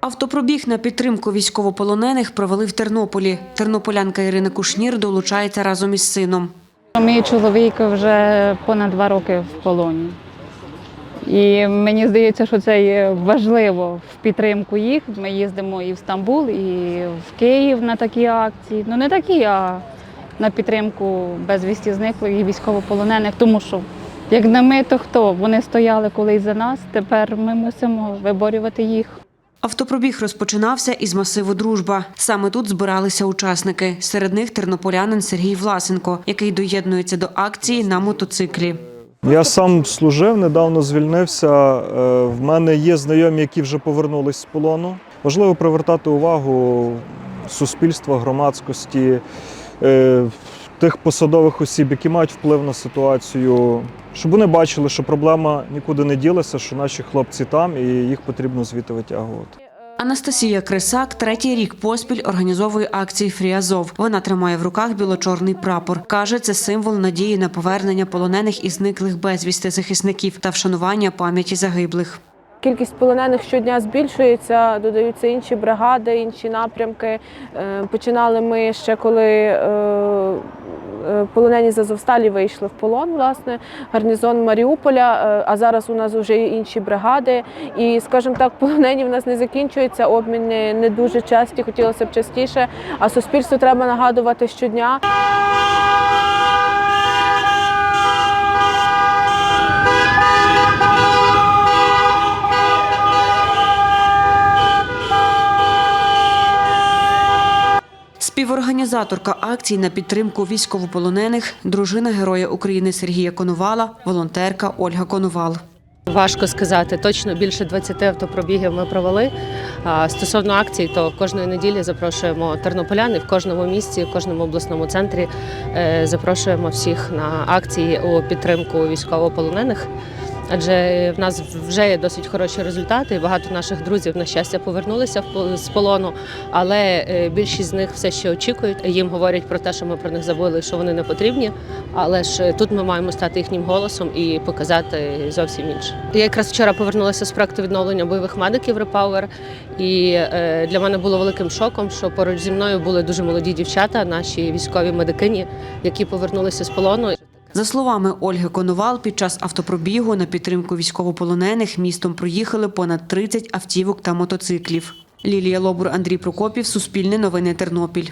Автопробіг на підтримку військовополонених провели в Тернополі. Тернополянка Ірина Кушнір долучається разом із сином. Мій чоловік вже понад два роки в полоні. І мені здається, що це є важливо в підтримку їх. Ми їздимо і в Стамбул, і в Київ на такі акції. Ну не такі, а на підтримку безвісті зниклих і військовополонених. Тому що як не ми, то хто? Вони стояли колись за нас. Тепер ми мусимо виборювати їх. Автопробіг розпочинався із масиву Дружба. Саме тут збиралися учасники. Серед них тернополянин Сергій Власенко, який доєднується до акції на мотоциклі. Я сам служив, недавно звільнився. Е, В мене є знайомі, які вже повернулись з полону. Важливо привертати увагу суспільства, громадськості, е, тих посадових осіб, які мають вплив на ситуацію, щоб вони бачили, що проблема нікуди не ділася, що наші хлопці там і їх потрібно звідти витягувати. Анастасія Крисак третій рік поспіль організовує акції Фріазов. Вона тримає в руках біло-чорний прапор. Каже, це символ надії на повернення полонених і зниклих безвісти захисників та вшанування пам'яті загиблих. Кількість полонених щодня збільшується, додаються інші бригади, інші напрямки. Е, Починали ми ще коли е, полонені з Азовсталі вийшли в полон, власне, гарнізон Маріуполя. Е, А зараз у нас вже є інші бригади. І, скажімо так, полонені в нас не закінчуються, обміни не дуже часті, хотілося б частіше. А суспільству треба нагадувати щодня. Співорганізаторка акції на підтримку військовополонених, дружина Героя України Сергія Конувала, волонтерка Ольга Конувал. Важко сказати. Точно більше 20 автопробігів ми провели. Стосовно акцій, то кожної неділі запрошуємо тернополян і в кожному місті, в кожному обласному центрі е, запрошуємо всіх на акції у підтримку військовополонених. Адже в нас вже є досить хороші результати. Багато наших друзів, на щастя, повернулися з полону, але е, більшість з них все ще очікують. Їм говорять про те, що ми про них забули, що вони не потрібні. Але ж е, тут ми маємо стати їхнім голосом і показати зовсім інше. Я якраз вчора повернулася з проекту відновлення бойових медиків Repower, і е, для мене було великим шоком, що поруч зі мною були дуже молоді дівчата, наші військові медикині, які повернулися з полону. За словами Ольги Коновал, під час автопробігу на підтримку військовополонених містом проїхали понад 30 автівок та мотоциклів. Лілія Лобур, Андрій Прокопів, Суспільне новини Тернопіль.